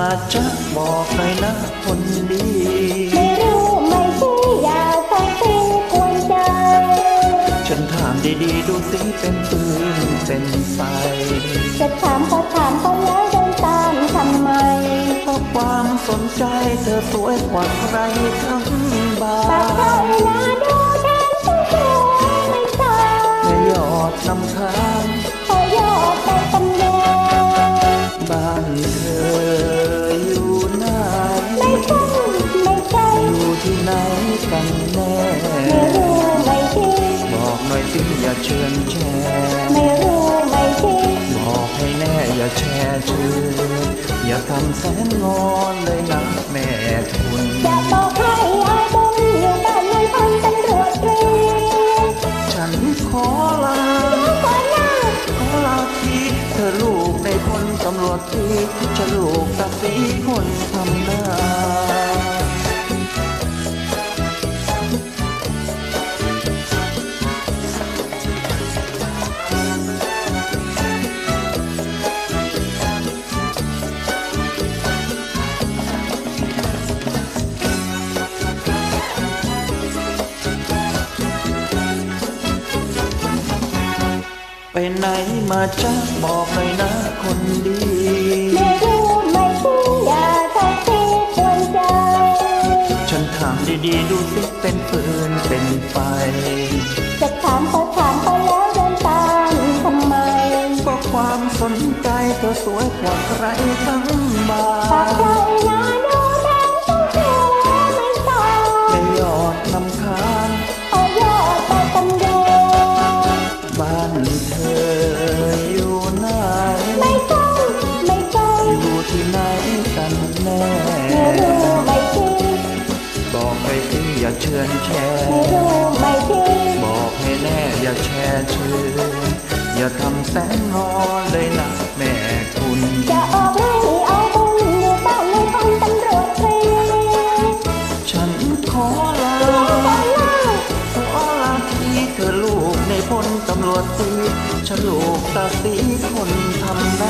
มาจะบอกหน่อยนะคนดี ไม่รู้ไม่ชี้อย่าทำเป็นกวนใจ ฉันถามดีๆดูสิเป็นปืนเป็นไฟจะถามก็ถามเขาแล้วเดินตามทำไมเพราะความสนใจเธอสวยกว่าใครทั้งบ้าปากเขานนาดู กันแน่ไม่รู้ไม่ชี้บอกหน่อยสิอย่าเชิญแชร์ไม่รู้ไม่ชี้บอกให้แน่อย่าแช่ชื่ออย่าทำแสนงอนเลยนะแม่คุณจะบอกให้อาบุญอยู่บ้านในพันตำรวจตรีฉันขอลาขอหน้าขอลาทีเธอลูกในพลตำรวจทีฉันลูกตาสีคนทำหน้า ไปไหนมาจ้าบอกหน่อยนะคนดีไม่รู้ไม่ชี้อย่าทำเป็นกวนใจ ฉันถามดีๆดูสิเป็นปืนเป็นไฟ จะถามเขาถามเขาแล้วเดินตามทำไม ก็ความสนใจเธอสวยกว่าใครทั้งบ้าปากใจนน กันแน่ไม่รู้ไม่ชี้บอกไปสิอย่าเชิญแชร์ไม่รู้ไม่ชี้บอกให้แน่อย่าแช่ชื่ออย่าทำแสนงอนเลยนะแม่คุณจะออกให้เอาบุญอยู่บ้านในพันตำรวจตรีฉันขอลาขอหน้าขอลาทีเธอลูกในพลตำรวจตีฉันลูกตาสีคนทำหน้า